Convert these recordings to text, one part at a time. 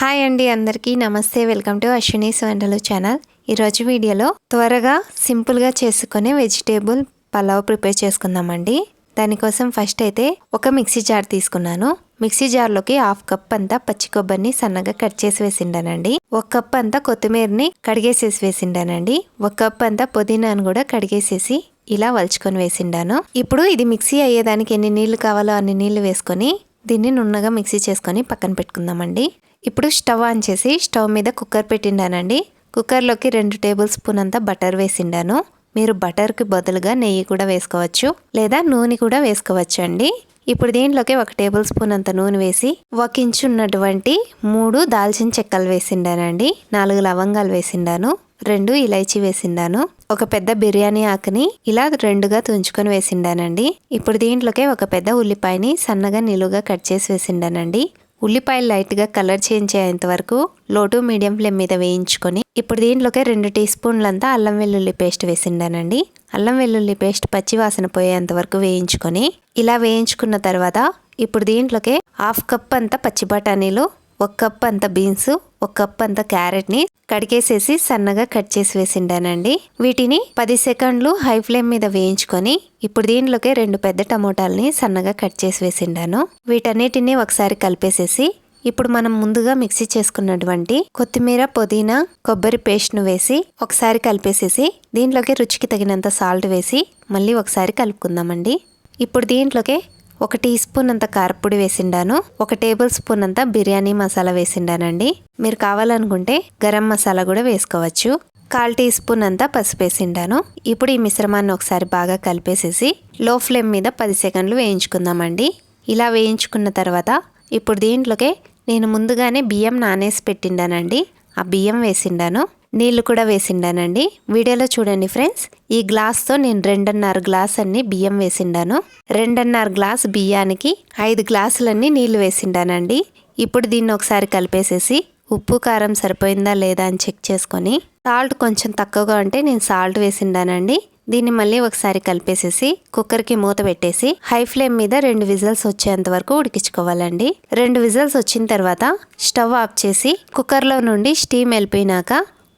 Hi అండి అందరికీ. నమస్తే. వెల్కమ్ టు అశ్వినీస్ వంటలు ఛానల్. ఈరోజు వీడియోలో త్వరగా సింపుల్గా చేసుకునే వెజిటేబుల్ పలావ్ ప్రిపేర్ చేసుకుందామండి. దానికోసం ఫస్ట్ అయితే ఒక మిక్సీ జార్ తీసుకున్నాను. మిక్సీ జార్లోకి హాఫ్ కప్ అంతా పచ్చి కొబ్బరిని సన్నగా కట్ చేసి వేసిండానండి. ఒక కప్ అంతా కొత్తిమీరని కడిగేసేసి వేసిండానండి. ఒక కప్ అంతా పుదీనాను కూడా కడిగేసేసి ఇలా వలుచుకొని వేసిండాను. ఇప్పుడు ఇది మిక్సీ అయ్యేదానికి ఎన్ని నీళ్ళు కావాలో అన్ని నీళ్ళు వేసుకొని దీన్ని నున్నగా మిక్సీ చేసుకొని పక్కన పెట్టుకుందామండి. ఇప్పుడు స్టవ్ ఆన్ చేసి స్టవ్ మీద కుక్కర్ పెట్టిండానండి. కుక్కర్లోకి రెండు టేబుల్ స్పూన్ అంతా బటర్ వేసిండాను. మీరు బటర్కి బదులుగా నెయ్యి కూడా వేసుకోవచ్చు లేదా నూనె కూడా వేసుకోవచ్చు అండి. ఇప్పుడు దీంట్లోకి ఒక టేబుల్ స్పూన్ అంత నూనె వేసి ఒక ఇంచు ఉన్నటువంటి మూడు దాల్చిన చెక్కలు వేసిండానండి. నాలుగు లవంగాలు వేసిండాను. రెండు ఇలైచి వేసిండాను. ఒక పెద్ద బిర్యానీ ఆకుని ఇలా రెండుగా తుంచుకొని వేసిండానండి. ఇప్పుడు దీంట్లోకి ఒక పెద్ద ఉల్లిపాయని సన్నగా నిలువుగా కట్ చేసి వేసిండానండి. ఉల్లిపాయలు లైట్గా కలర్ చేంజ్ అయ్యేంత వరకు లోటు మీడియం ఫ్లేమ్ మీద వేయించుకొని ఇప్పుడు దీంట్లోకే రెండు టీ స్పూన్లంతా అల్లం వెల్లుల్లి పేస్ట్ వేసిండానండి. అల్లం వెల్లుల్లి పేస్ట్ పచ్చి వాసన పోయేంత వరకు వేయించుకొని ఇలా వేయించుకున్న తర్వాత ఇప్పుడు దీంట్లోకే హాఫ్ కప్ అంతా పచ్చి బఠానీలు ఒక కప్ అంత బీన్స్ ఒక కప్ అంత క్యారెట్ని కడిగేసేసి సన్నగా కట్ చేసి వేసిండానండి. వీటిని పది సెకండ్లు హై ఫ్లేమ్ మీద వేయించుకొని ఇప్పుడు దీంట్లోకి రెండు పెద్ద టమోటాలని సన్నగా కట్ చేసి వేసిండాను. వీటన్నిటిని ఒకసారి కలిపేసేసి ఇప్పుడు మనం ముందుగా మిక్సీ చేసుకున్నటువంటి కొత్తిమీర పుదీనా కొబ్బరి పేస్ట్ను వేసి ఒకసారి కలిపేసేసి దీంట్లోకి రుచికి తగినంత సాల్ట్ వేసి మళ్ళీ ఒకసారి కలుపుకుందామండి. ఇప్పుడు దీంట్లోకి ఒక టీ స్పూన్ అంత కారపొడి వేసిండాను. ఒక టేబుల్ స్పూన్ అంత బిర్యానీ మసాలా వేసిండానండి. మీరు కావాలనుకుంటే గరం మసాలా కూడా వేసుకోవచ్చు. కాల్ టీ స్పూన్ అంతా పసుపు వేసిండాను. ఇప్పుడు ఈ మిశ్రమాన్ని ఒకసారి బాగా కలిపేసేసి లో ఫ్లేమ్ మీద పది సెకండ్లు వేయించుకుందామండి. ఇలా వేయించుకున్న తర్వాత ఇప్పుడు దీంట్లోకే నేను ముందుగానే బియ్యం నానేసి పెట్టిండానండి. ఆ బియ్యం వేసిండాను. నీళ్ళు కూడా వేసిండానండి. వీడియోలో చూడండి ఫ్రెండ్స్. ఈ గ్లాస్తో నేను రెండున్నర గ్లాస్ అన్ని బియ్యం వేసిండాను. రెండున్నర గ్లాస్ బియ్యానికి ఐదు గ్లాసులన్నీ నీళ్ళు వేసిండానండి. ఇప్పుడు దీన్ని ఒకసారి కలిపేసేసి ఉప్పు కారం సరిపోయిందా లేదా అని చెక్ చేసుకొని సాల్ట్ కొంచెం తక్కువగా ఉంటే నేను సాల్ట్ వేసిండానండి. దీన్ని మళ్ళీ ఒకసారి కలిపేసేసి కుక్కర్కి మూత పెట్టేసి హై ఫ్లేమ్ మీద రెండు విజిల్స్ వచ్చేంత వరకు ఉడికించుకోవాలండి. రెండు విజిల్స్ వచ్చిన తర్వాత స్టవ్ ఆఫ్ చేసి కుక్కర్లో నుండి స్టీమ్ వెళ్ళిపోయినాక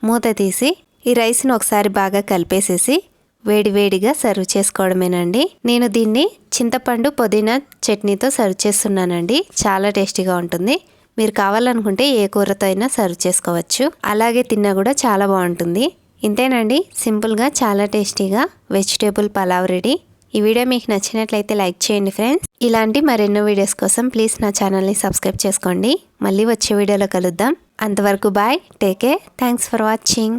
మూత తీసి ఈ రైస్ని ఒకసారి బాగా కలిపేసేసి వేడివేడిగా సర్వ్ చేసుకోవడమేనండి. నేను దీన్ని చింతపండు పుదీనా చట్నీతో సర్వ్ చేస్తున్నానండి. చాలా టేస్టీగా ఉంటుంది. మీరు కావాలనుకుంటే ఏ కూరతో అయినా సర్వ్ చేసుకోవచ్చు. అలాగే తిన్నా కూడా చాలా బాగుంటుంది. ఇంతేనండి. సింపుల్గా చాలా టేస్టీగా వెజిటేబుల్ పలావ్ రెడీ. ఈ వీడియో మీకు నచ్చినట్లయితే లైక్ చేయండి ఫ్రెండ్స్. ఇలాంటి మరెన్నో వీడియోస్ కోసం ప్లీజ్ నా ఛానల్ని సబ్స్క్రైబ్ చేసుకోండి. మళ్ళీ వచ్చే వీడియోలో కలుద్దాం. అంతవరకు bye take care thanks for watching.